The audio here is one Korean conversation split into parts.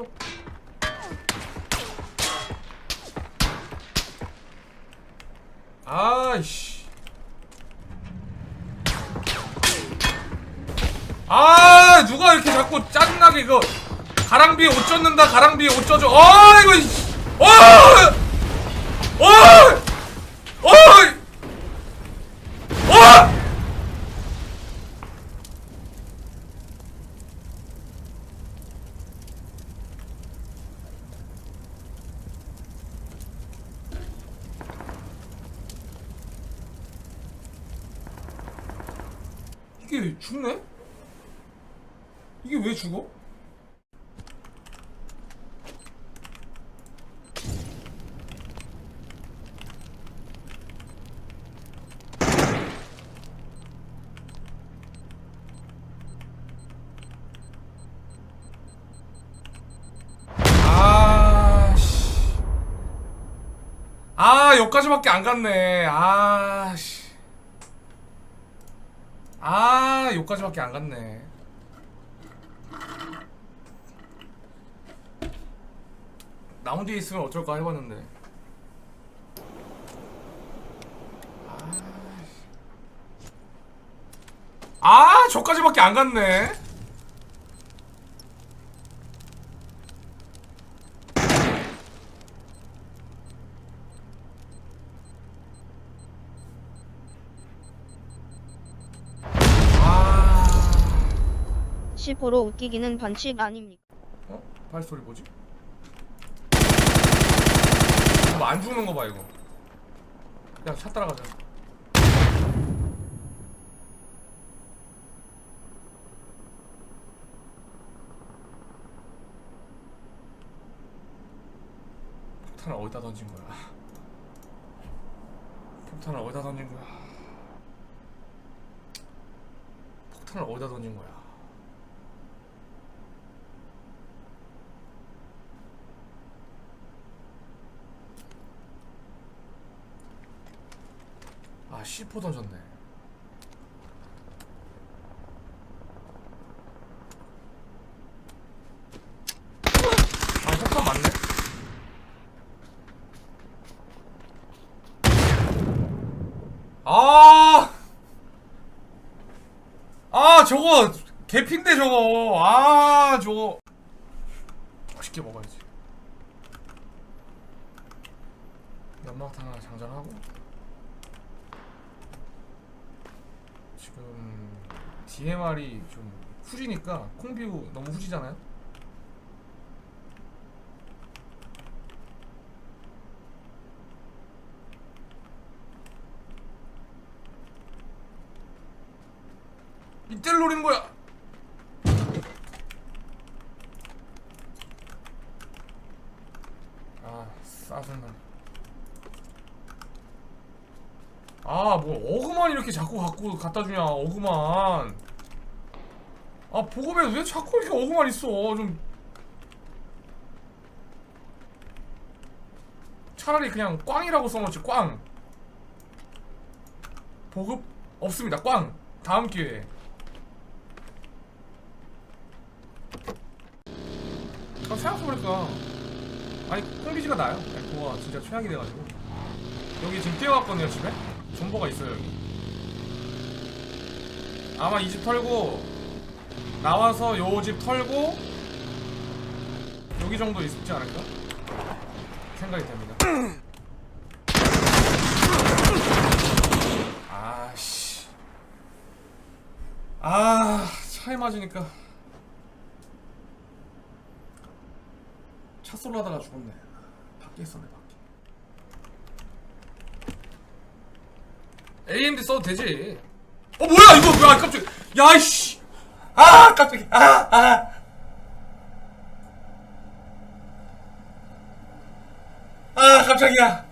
미친놈 아이씨 아 누가 이렇게 자꾸 짜증나게 이거 가랑비에 옷 젖는다 가랑비에 옷 젖어 아 이거 이씨. 어! 어! 어! 어! 이게 죽네? 이게 왜 죽어? 아, 씨. 아, 여기까지밖에 안 갔네. 아, 씨. 아, 여기까지밖에 안 갔네. 나온 뒤에 있으면 어쩔까 해봤는데. 아, 저까지밖에 안 갔네. 아, 10호로 웃기기는 반칙 아닙니까? 어? 발 소리 뭐지? 이거 안 죽는 거 봐 이거. 야, 차 따라가자. 폭탄을 어디다 던진 거야? 폭탄을 어디다 던진 거야? 폭탄을 어디다 던진 거야? 아 C4 던졌네. 아 아! 아 저거! 개핀데 저거! 아 저거! 맛있게 먹어야지. 연막탄 하나 장전하고 지금 DMR이 좀 후지니까 콩비우 너무 후지잖아요? 이때를 노리는 거야! 아 싸들만 아, 뭐 어그만 이렇게 자꾸 갖고 갖다 주냐, 어그만. 아, 보급에 왜 자꾸 이렇게 어그만 있어? 좀 차라리 그냥 꽝이라고 써놓지, 꽝. 보급 없습니다, 꽝. 다음 기회에. 아, 생각해보니까 아니 콩비지가 나요. 그거가 진짜 최악이 돼가지고 여기 지금 뛰어갔거든요, 집에. 존버가 있어요 여기 아마 이 집 털고 나와서 요 집 털고 여기 정도 있지 않을까? 생각이 됩니다 아씨 아 차에 맞으니까 차 쏠러 하다가 죽었네 밖에 있었네 밖에 AMD 써도 되지. 어 뭐야 이거 뭐야 깜짝. 야이씨. 아 깜짝이. 아 아. 아 깜짝이야.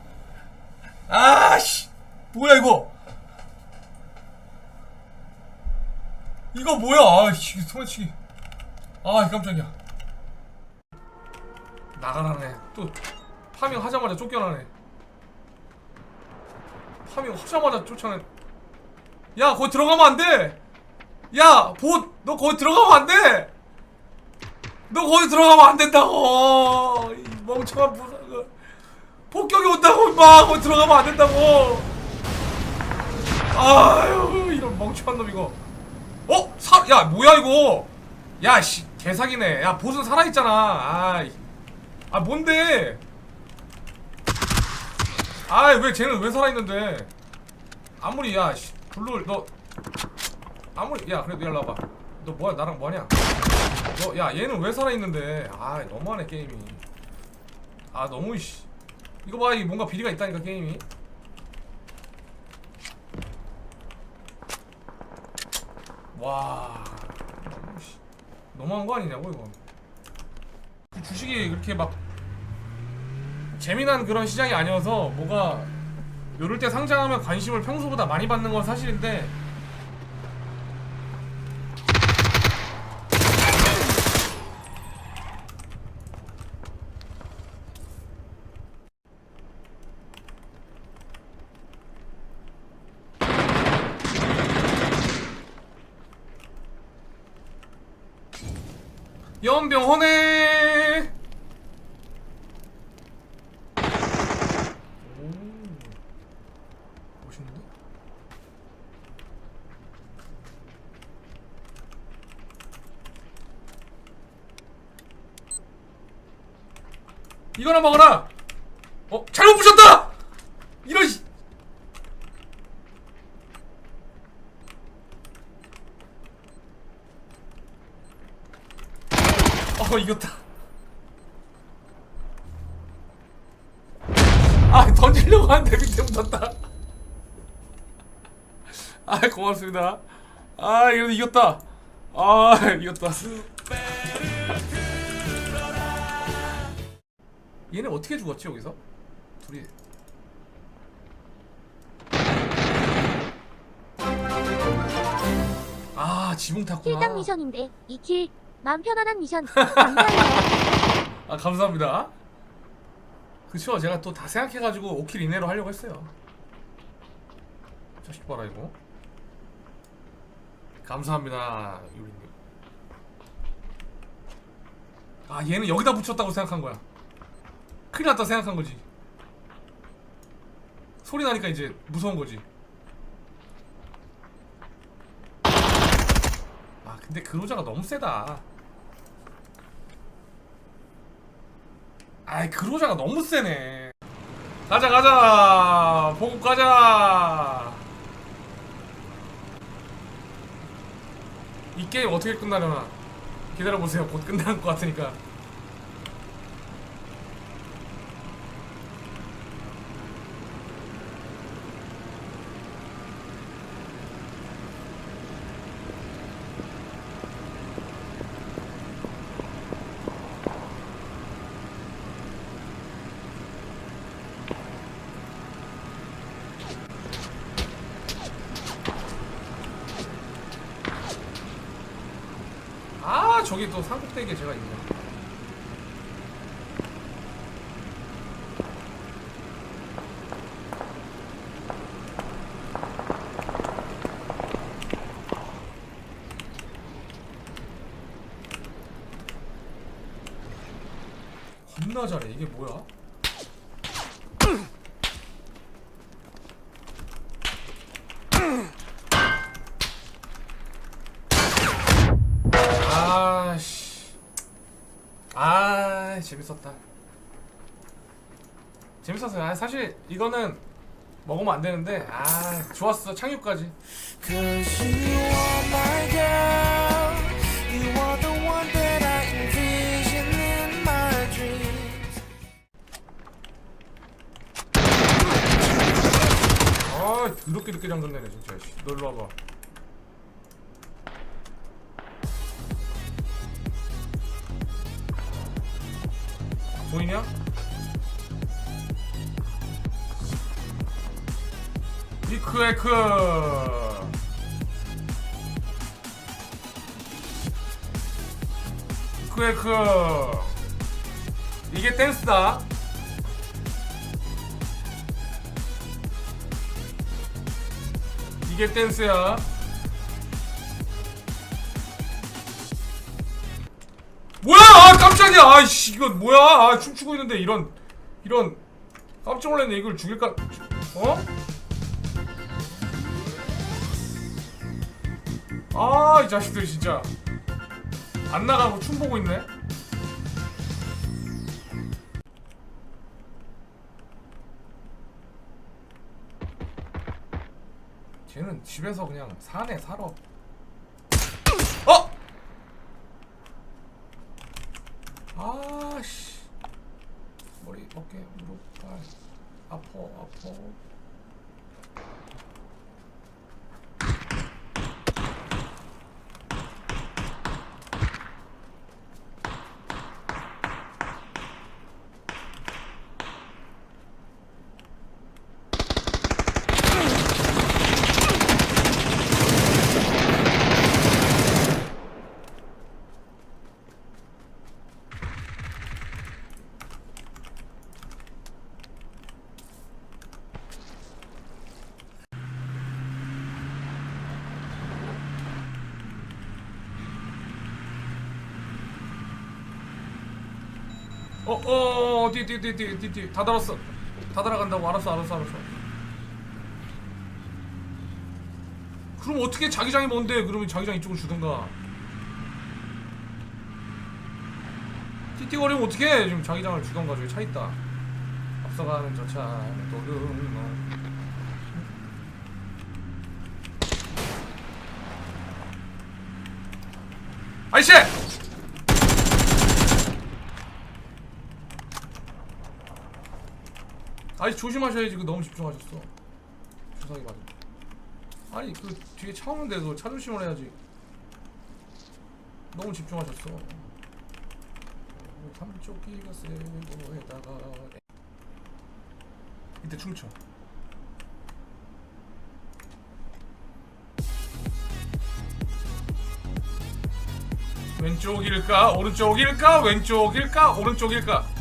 아 씨. 뭐야 이거. 이거 뭐야? 아 씨 소매치기. 아 깜짝이야. 나가라네. 또 파밍 하자마자 쫓겨나네. 파밍 하자마자 쫓아내. 야, 거기 들어가면 안 돼! 야, 봇! 너 거기 들어가면 안 돼! 너 거기 들어가면 안 된다고! 이 멍청한 부사가 폭격이 온다고 임마! 거기 들어가면 안 된다고! 아유 이런 멍청한 놈 이거. 어? 사, 야 뭐야 이거? 야 씨 개사기네. 야 보스는 살아있잖아. 아이. 아 뭔데? 아이 왜 쟤는 왜 살아있는데? 아무리 야 씨 블루 너 아무리 야 그래도 일로 와봐. 너 뭐야? 나랑 뭐하냐? 너 야 얘는 왜 살아있는데? 아 너무하네 게임이. 아 너무 씨. 이거 봐이 뭔가 비리가 있다니까 게임이. 와 너무 씨. 너무한 거 아니냐고 이거 그 주식이 그렇게 막 재미난 그런 시장이 아니어서 뭐가 요럴 때 상장하면 관심을 평소보다 많이 받는 건 사실인데 오 멋있는데? 이거나 먹어라! 어? 잘못 부셨다! 이런 씨- 어 이겼다. 아 던지려고 하는데 밑에 묻었다. 아 고맙습니다. 아 이거 이겼다. 아 이겼다. 얘네 어떻게 죽었지 여기서? 둘이. 아 지붕 탔구나. 미션인데 2킬 마음 편안한 미션 감사해요 아 감사합니다. 그쵸 제가 또 다 생각해가지고 5킬 이내로 하려고 했어요. 자식 봐라 이거. 감사합니다 유리님. 아 얘는 여기다 붙였다고 생각한 거야. 큰일 났다 생각한 거지. 소리 나니까 이제 무서운 거지. 아 근데 그로자가 너무 세다. 아이 그로자가 너무 세네. 가자 가자. 보급 가자. 이 게임 어떻게 끝나려나 기다려보세요. 곧 끝날 것 같으니까 아 저기 또 산꼭대기에 제가 있네 겁나 잘해 이게 뭐야? 아씨 아 재밌었다 재밌었어요 아, 사실 이거는 먹으면 안 되는데 아 좋았어 창유까지. 아 더럽게 늦게 장전되네 진짜 일로 와봐 보이냐? 이크 에크 이크 에크 이게 댄스다 이게 댄스야. 뭐야? 아 깜짝이야. 아이씨 이건 뭐야? 아 춤추고 있는데 이런 이런 깜짝 놀랐네. 이걸 죽일까? 어? 아 이 자식들 진짜. 안 나가고 춤 보고 있네. 쟤는 집에서 그냥 사네 살아 哦，好。 어 어 어디 어디 어디 어디 어디 어디 다 달았어. 다 달아간다고. 알았어 알았어 알았어. 그럼 어떻게 자기장이 뭔데? 그러면 자기장 이쪽을 주든가. 띠띠거리면 어떻게 지금 자기장을 주던가 저기 차 있다. 앞서가는 저 차 도름 아이씨 아니 조심하셔야지. 그 너무 집중하셨어. 주사기 맞아 아니 그 뒤에 차 오는데도 차 조심을 해야지. 너무 집중하셨어. 삼쪽기가 세고 에다가 이때 춤춰. 왼쪽일까? 오른쪽일까? 왼쪽일까? 오른쪽일까